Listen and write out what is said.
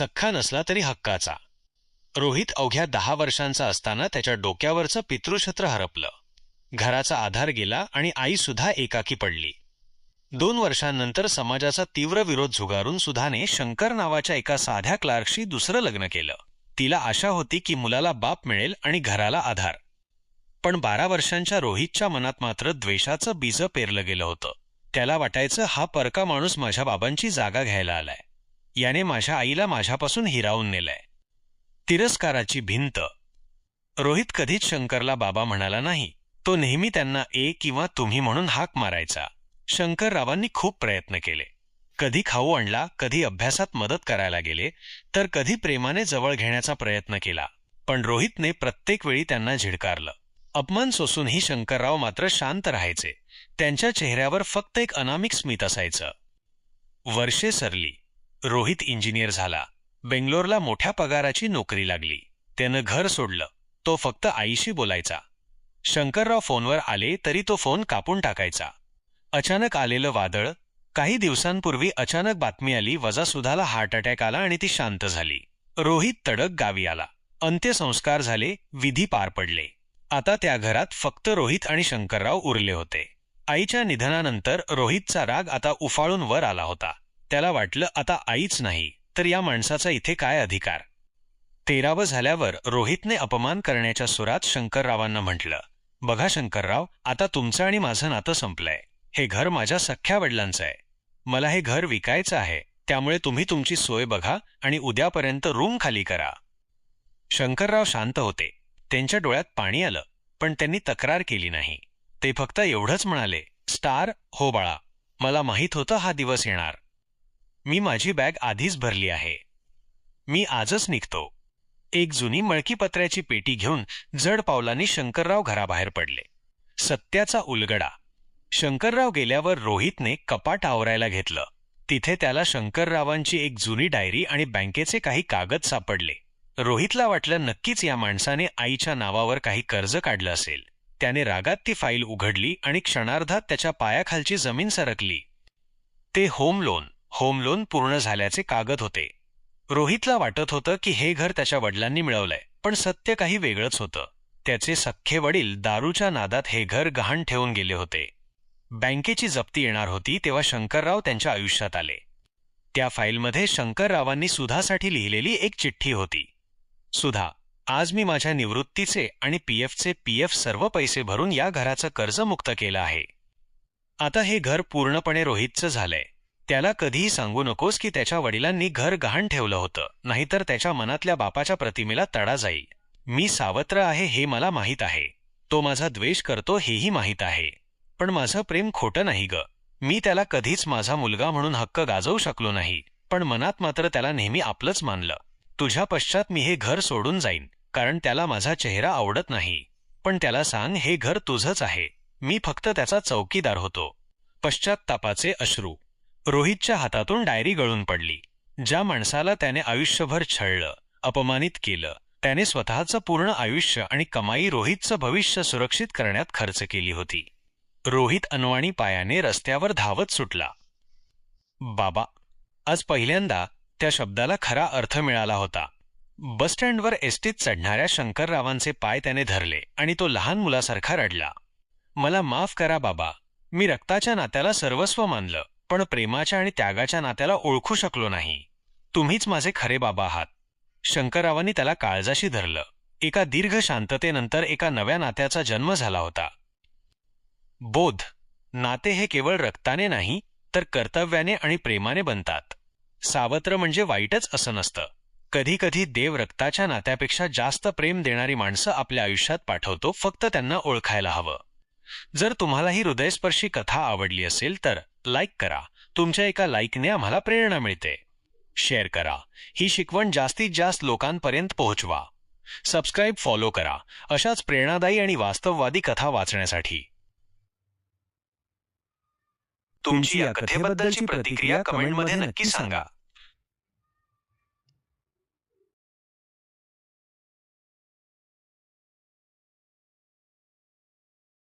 सख्खा नसला तरी हक्काचा. रोहित अवघ्या दहा वर्षांचा असताना त्याच्या डोक्यावरचं पितृछत्र हरपलं. घराचा आधार गेला आणि आई सुद्धा एकाकी पडली. दोन वर्षांनंतर समाजाचा तीव्र विरोध झुगारून सुधाने शंकर नावाच्या एका साध्या क्लार्कशी दुसरं लग्न केलं. तिला आशा होती की मुलाला बाप मिळेल आणि घराला आधार. पण बारा वर्षांच्या रोहितच्या मनात मात्र द्वेषाचं बीज पेरलं गेलं होतं. त्याला वाटायचं हा परका माणूस माझ्या बाबांची जागा घ्यायला आलाय. याने माझ्या आईला माझ्यापासून हिरावून नेलंय. तिरस्काराची भिंत. रोहित कधीच शंकरला बाबा म्हणाला नाही. तो नेहमी त्यांना ए किंवा तुम्ही म्हणून हाक मारायचा. शंकररावांनी खूप प्रयत्न केले. कधी खाऊ आणला कधी अभ्यासात मदत करायला गेले तर कधी प्रेमाने जवळ घेण्याचा प्रयत्न केला. पण रोहितने प्रत्येक वेळी त्यांना झिडकारलं. अपमान सोसूनही शंकरराव मात्र शांत राहायचे. त्यांच्या चेहऱ्यावर फक्त एक अनामिक स्मित असायचं. वर्षे सरली. रोहित इंजिनियर झाला. बेंगलोरला मोठ्या पगाराची नोकरी लागली. त्यानं घर सोडलं. तो फक्त आईशी बोलायचा. शंकरराव फोनवर आले तरी तो फोन कापून टाकायचा. अचानक आलेलं वादळ. काही दिवसांपूर्वी अचानक बातमी आली वजासुधाला हार्ट अटॅक आला आणि ती शांत झाली. रोहित तडक गावी आला. अंत्यसंस्कार झाले विधी पार पडले. आता त्या घरात फक्त रोहित आणि शंकरराव उरले होते. आईच्या निधनानंतर रोहितचा राग आता उफाळून वर आला होता. त्याला वाटलं आता आईच नाही तर या माणसाचा इथे काय अधिकार? तेरावं झाल्यावर रोहितने अपमान करण्याच्या सुरात शंकररावांना म्हटलं बघा शंकरराव आता तुमचं आणि माझं नातं संपलंय. हे घर माझ्या सख्ख्या वडिलांचं आहे. मला हे घर विकायचं आहे त्यामुळे तुम्ही तुमची सोय बघा आणि उद्यापर्यंत रूम खाली करा. शंकरराव शांत होते. त्यांच्या डोळ्यात पाणी आलं पण त्यांनी तक्रार केली नाही. ते फक्त एवढंच म्हणाले स्टार हो बाळा. मला माहीत होतं हा दिवस येणार. मी माझी बॅग आधीच भरली आहे. मी आजच निघतो. एक जुनी मळकी पत्र्याची पेटी घेऊन जड पावलांनी शंकरराव घराबाहेर पडले. सत्याचा उलगडा. शंकरराव गेल्यावर रोहितने कपाट आवरायला घेतलं. तिथे त्याला शंकररावांची एक जुनी डायरी आणि बँकेचे काही कागद सापडले. रोहितला वाटलं नक्कीच या माणसाने आईच्या नावावर काही कर्ज काढलं असेल. त्याने रागात ती फाईल उघडली आणि क्षणार्धात त्याच्या पायाखालची जमीन सरकली. ते होम लोन. होम लोन पूर्ण झाल्याचे कागद होते. रोहितला वाटत होतं की हे घर त्याच्या वडिलांनी मिळवलंय पण सत्य काही वेगळंच होतं. त्याचे सख्खे वडील दारूच्या नादात हे घर गहाण ठेवून गेले होते. बँकेची जप्ती येणार होती तेव्हा शंकरराव त्यांच्या आयुष्यात आले. त्या फाईलमध्ये शंकररावांनी सुधासाठी लिहिलेली एक चिठ्ठी होती. सुधा आज मी माझ्या निवृत्तीचे आणि पी एफचे पी एफ सर्व पैसे भरून या घराचं कर्ज मुक्त केलं आहे. आता हे घर पूर्णपणे रोहितचं झालंय. त्याला कधीही सांगू नकोस की त्याच्या वडिलांनी घर गहाण ठेवलं होतं नाहीतर त्याच्या मनातल्या बापाच्या प्रतिमेला तडा जाईल. मी सावत्र आहे हे मला माहीत आहे. तो माझा द्वेष करतो हेही माहीत आहे. पण माझं प्रेम खोटं नाही ग. मी त्याला कधीच माझा मुलगा म्हणून हक्क गाजवू शकलो नाही पण मनात मात्र त्याला नेहमी आपलंच मानलं. तुझ्या पश्चात मी हे घर सोडून जाईन कारण त्याला माझा चेहरा आवडत नाही. पण त्याला सांग हे घर तुझंच आहे. मी फक्त त्याचा चौकीदार होतो. पश्चात्तापाचे अश्रू रोहितच्या हातातून डायरी गळून पडली ज्या माणसाला त्याने आयुष्यभर छळलं अपमानित केलं. त्याने स्वतःचं पूर्ण आयुष्य आणि कमाई रोहितचं भविष्य सुरक्षित करण्यात खर्च केली होती. रोहित अनवाणी पायाने रस्त्यावर धावत सुटला. बाबा आज पहिल्यांदा त्या शब्दाला खरा अर्थ मिळाला होता. बसस्टँडवर एसटीत चढणाऱ्या शंकररावांचे पाय त्याने धरले आणि तो लहान मुलासारखा रडला. मला माफ करा बाबा मी रक्ताच्या नात्याला सर्वस्व मानलं. पण प्रेमाच्या आणि त्यागाच्या नात्याला ओळखू शकलो नाही. तुम्हीच माझे खरे बाबा आहात. शंकररावांनी त्याला काळजाशी धरलं. एका दीर्घ शांततेनंतर एका नव्या नात्याचा जन्म झाला होता. बोध. नाते हे केवळ रक्ताने नाही तर कर्तव्याने आणि प्रेमाने बनतात. सावत्र म्हणजे वाईटच असं नसतं. कधीकधी देव रक्ताच्या नात्यापेक्षा जास्त प्रेम देणारी माणसं आपल्या आयुष्यात पाठवतो फक्त त्यांना ओळखायला हवं. जर तुम्हाला ही हृदयस्पर्शी कथा आवडली असेल तर लाईक करा. तुमच्या एका लाईकने आम्हाला प्रेरणा मिळते. शेअर करा. ही शिकवण जास्तीत जास्त लोकांपर्यंत पोहोचवा. सबस्क्राईब फॉलो करा. अशाच प्रेरणादायी आणि वास्तववादी कथा वाचण्यासाठी. तुमची या कथेबद्दलची प्रतिक्रिया कमेंटमध्ये नक्की सांगा.